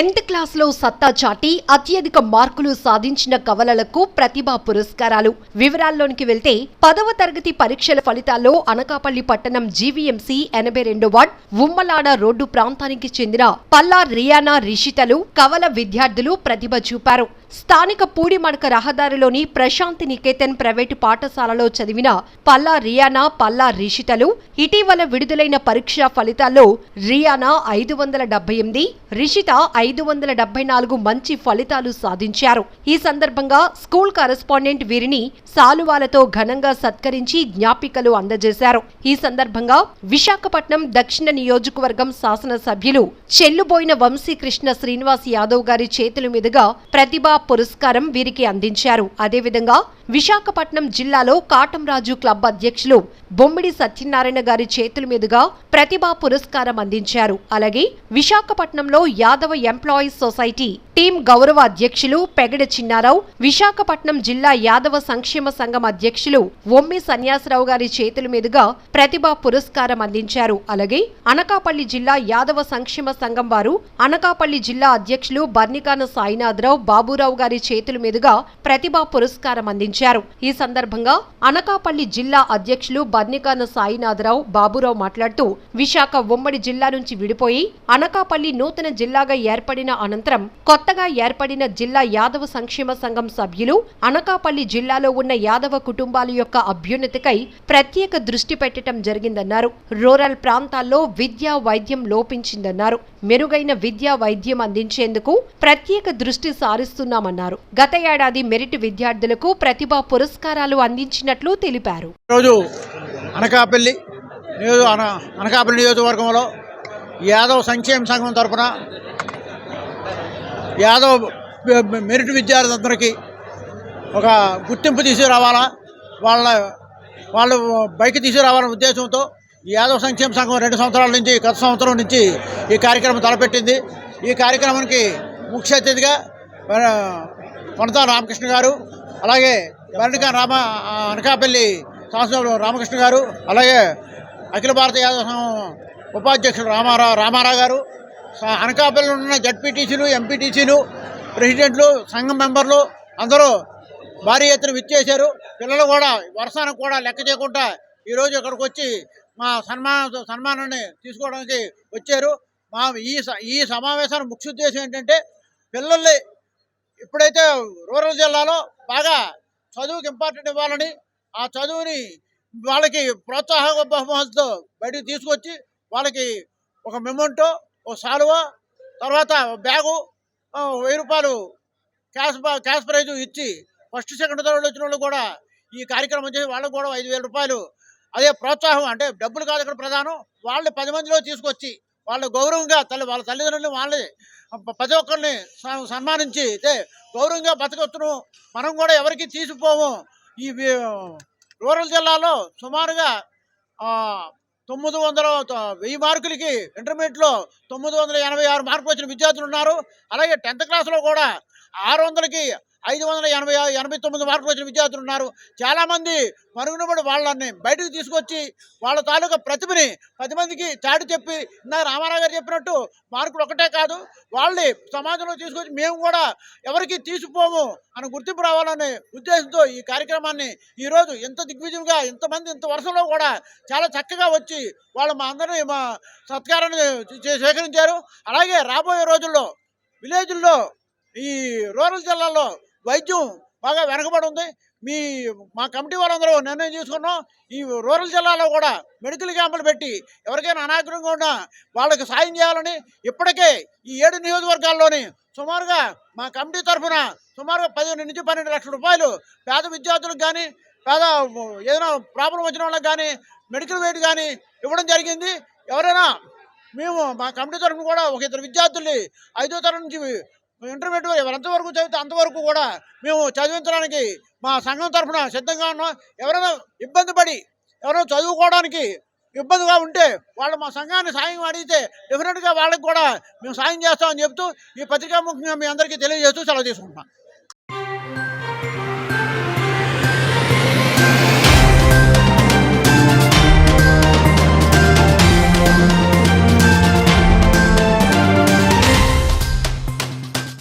Tenth క్లాస్లో సత్తా చాటి అత్యధిక మార్కులు సాధించిన కవలలకు ప్రతిభా పురస్కారాలు. వివరాల్లోనికి వెళ్తే పదవ తరగతి పరీక్షల ఫలితాల్లో అనకాపల్లి పట్టణం జీవీఎంసీ ఎనభై రెండు వార్డ్ ఉమ్మలాడ రోడ్డు ప్రాంతానికి చెందిన పల్లా రియానా రిషితలు కవల విద్యార్థులు ప్రతిభ చూపారు. స్థానిక పూడిమడక రహదారిలోని ప్రశాంతి నికేతన్ ప్రైవేటు పాఠశాలలో చదివిన పల్లా రియానా పల్లా రిషితలు ఇటీవల విడుదలైన పరీక్షా ఫలితాల్లో రియానా ఐదు వందల డెబ్బై ఎనిమిది రిషిత ఐదు వందల డెబ్బై నాలుగు మంచి ఫలితాలు సాధించారు. ఈ సందర్భంగా స్కూల్ కరెస్పాండెంట్ వీరిని సాలువాలతో ఘనంగా సత్కరించి జ్ఞాపికలు అందజేశారు. ఈ సందర్భంగా విశాఖపట్నం దక్షిణ నియోజకవర్గం శాసనసభ్యులు చెల్లుబోయిన వంశీకృష్ణ శ్రీనివాస్ యాదవ్ గారి చేతుల మీదుగా ప్రతిభా పురస్కారం వీరికి అందించారు. అదేవిధంగా విశాఖపట్నం జిల్లాలో కాటంరాజు క్లబ్ అధ్యక్షులు బొమ్మిడి సత్యనారాయణ గారి చేతుల మీదుగా ప్రతిభా పురస్కారం అందించారు. అలాగే విశాఖపట్నంలో యాదవ ఎంప్లాయీస్ సొసైటీ టీం గౌరవ అధ్యక్షులు పెగడ చిన్నారావు విశాఖపట్నం జిల్లా యాదవ సంక్షేమ సంఘం అధ్యక్షులు ఒమ్మి సన్యాసరావు గారి చేతుల మీదుగా ప్రతిభా పురస్కారం అందించారు. అలాగే అనకాపల్లి జిల్లా యాదవ సంక్షేమ సంఘం వారు అనకాపల్లి జిల్లా అధ్యక్షులు బర్నికాన సాయినాథరావు బాబురావు గారి చేతుల మీదుగా ప్రతిభా పురస్కారం అందించారు. ఈ సందర్భంగా అనకాపల్లి జిల్లా అధ్యక్షులు బర్నికాన సాయినాథరావు బాబురావు మాట్లాడుతూ విశాఖ ఉమ్మడి జిల్లా నుంచి విడిపోయి అనకాపల్లి నూతన జిల్లాగా ఏర్పడిన అనంతరం కొత్తగా ఏర్పడిన జిల్లా యాదవ సంక్షేమ సంఘం సభ్యులు అనకాపల్లి జిల్లాలో ఉన్న యాదవ కుటుంబాల యొక్క అభ్యున్నతికై ప్రత్యేక దృష్టి పెట్టడం జరిగిందన్నారు. రూరల్ ప్రాంతాల్లో విద్యా వైద్యం లోపించిందన్నారు. మెరుగైన విద్యా వైద్యం అందించేందుకు ప్రత్యేక దృష్టి సారిస్తున్న సారిస్తున్నామన్నారు గత ఏడాది మెరిట్ విద్యార్థులకు ప్రతిభా పురస్కారాలు అందించినట్లు తెలిపారు. రోజు అనకాపల్లి అన అనకాపల్లి నియోజకవర్గంలో యాదవ్ సంక్షేమ సంఘం తరఫున యాదవ్ మెరిట్ విద్యార్థులందరికీ ఒక గుర్తింపు తీసుకురావాలా? వాళ్ళ వాళ్ళు బైక్ తీసుకురావాలనే ఉద్దేశంతో యాదవ్ సంక్షేమ సంఘం రెండు సంవత్సరాల నుంచి గత సంవత్సరం నుంచి ఈ కార్యక్రమం తలపెట్టింది. ఈ కార్యక్రమానికి ముఖ్య అతిథిగా కొనతా రామకృష్ణ గారు అలాగే బరణిక రామ అనకాపల్లి శాసనసభ్యులు రామకృష్ణ గారు అలాగే అఖిల భారత యాదవ సంఘం ఉపాధ్యక్షులు రామారావు రామారావు గారు స- అనకాపల్లిలో ఉన్న జడ్పీటీసీలు ఎంపీటీసీలు ప్రెసిడెంట్లు సంఘం మెంబర్లు అందరూ భారీ ఎత్తున విచ్చేశారు. పిల్లలు కూడా వర్షానికి కూడా లెక్క చేయకుండా ఈరోజు ఇక్కడికి వచ్చి మా సన్మాన సన్మానాన్ని తీసుకోవడానికి వచ్చారు. మా ఈ స- ఈ సమావేశానికి ముఖ్య ఉద్దేశం ఏంటంటే పిల్లల్ని ఇప్పుడైతే రూరల్ జిల్లాలో బాగా చదువుకి ఇంపార్టెంట్ ఇవ్వాలని ఆ చదువుని వాళ్ళకి ప్రోత్సాహ బహుమతితో బయటికి తీసుకొచ్చి వాళ్ళకి ఒక మెమోంటో ఒక సాలువ తర్వాత బ్యాగు వెయ్యి రూపాయలు క్యాష్ క్యాష్ ప్రైజ్ ఇచ్చి ఫస్ట్ సెకండ్ థర్డ్ వచ్చిన వాళ్ళు కూడా ఈ కార్యక్రమం చేసి వాళ్ళకు కూడా ఐదు వేల రూపాయలు. అదే ప్రోత్సాహం అంటే డబ్బులు కాదు ఇక్కడ ప్రధానం. వాళ్ళని పది మందిలో తీసుకొచ్చి వాళ్ళు గౌరవంగా తల్లి వాళ్ళ తల్లిదండ్రులు వాళ్ళని ప్రతి ఒక్కరిని సన్మానించి అయితే గౌరవంగా బతకొచ్చును మనం కూడా ఎవరికి తీసిపోము. ఈ రూరల్ జిల్లాలో సుమారుగా తొమ్మిది వందల వెయ్యి మార్కులకి ఇంటర్మీడియట్లో తొమ్మిది వందల ఎనభై ఆరు మార్కులు వచ్చిన విద్యార్థులు ఉన్నారు. అలాగే టెన్త్ క్లాస్లో కూడా ఆరు వందలకి ఐదు వందల ఎనభై ఎనభై తొమ్మిది మార్కులు వచ్చిన విద్యార్థులు ఉన్నారు. చాలామంది మరుగునబడి వాళ్ళని బయటకు తీసుకొచ్చి వాళ్ళ తాలూకా ప్రతిభని పది మందికి చాటి చెప్పి ఇందాక రామారావు గారు చెప్పినట్టు మార్కులు ఒకటే కాదు వాళ్ళని సమాజంలో తీసుకొచ్చి మేము కూడా ఎవరికి తీసిపోము అని గుర్తింపు రావాలనే ఉద్దేశంతో ఈ కార్యక్రమాన్ని ఈరోజు ఇంత దిగ్విజయంగా ఇంతమంది ఇంత వరుసలో కూడా చాలా చక్కగా వచ్చి వాళ్ళు మా అందరినీ మా సత్కారాన్ని చే- అలాగే రాబోయే రోజుల్లో విలేజ్ల్లో ఈ రూరల్ జిల్లాలో వైద్యం బాగా వెనకబడి ఉంది. మీ మా కమిటీ వాళ్ళందరూ నిర్ణయం తీసుకున్నాం. ఈ రూరల్ జిల్లాలో కూడా మెడికల్ క్యాంపులు పెట్టి ఎవరికైనా అనాగ్రహంగా ఉన్నా వాళ్ళకి సాయం చేయాలని ఇప్పటికే ఈ ఏడు నియోజకవర్గాల్లోని సుమారుగా మా కమిటీ తరఫున సుమారుగా పదిహేను నుంచి పన్నెండు లక్షల రూపాయలు పేద విద్యార్థులకు కానీ పేద ఏదైనా ప్రాబ్లం వచ్చిన వాళ్ళకి కానీ మెడికల్ వెయిట్ కానీ ఇవ్వడం జరిగింది. ఎవరైనా మేము మా కమిటీ తరఫున కూడా ఒక ఇద్దరు విద్యార్థుల్ని ఐదో తరగతి నుంచి ఇంటర్మీడియట్ ఎంతవరకు చదివితే అంతవరకు కూడా మేము చదివించడానికి మా సంఘం తరఫున సిద్ధంగా ఉన్నాం. ఎవరైనా ఇబ్బంది పడి ఎవరైనా చదువుకోవడానికి ఇబ్బందిగా ఉంటే వాళ్ళు మా సంఘాన్ని సాయం అడిగితే డెఫినెట్గా వాళ్ళకి కూడా మేము సాయం చేస్తామని చెప్తూ ఈ పత్రికా ముఖ్యంగా మీ అందరికీ తెలియజేస్తూ సెలవు తీసుకుంటున్నాం.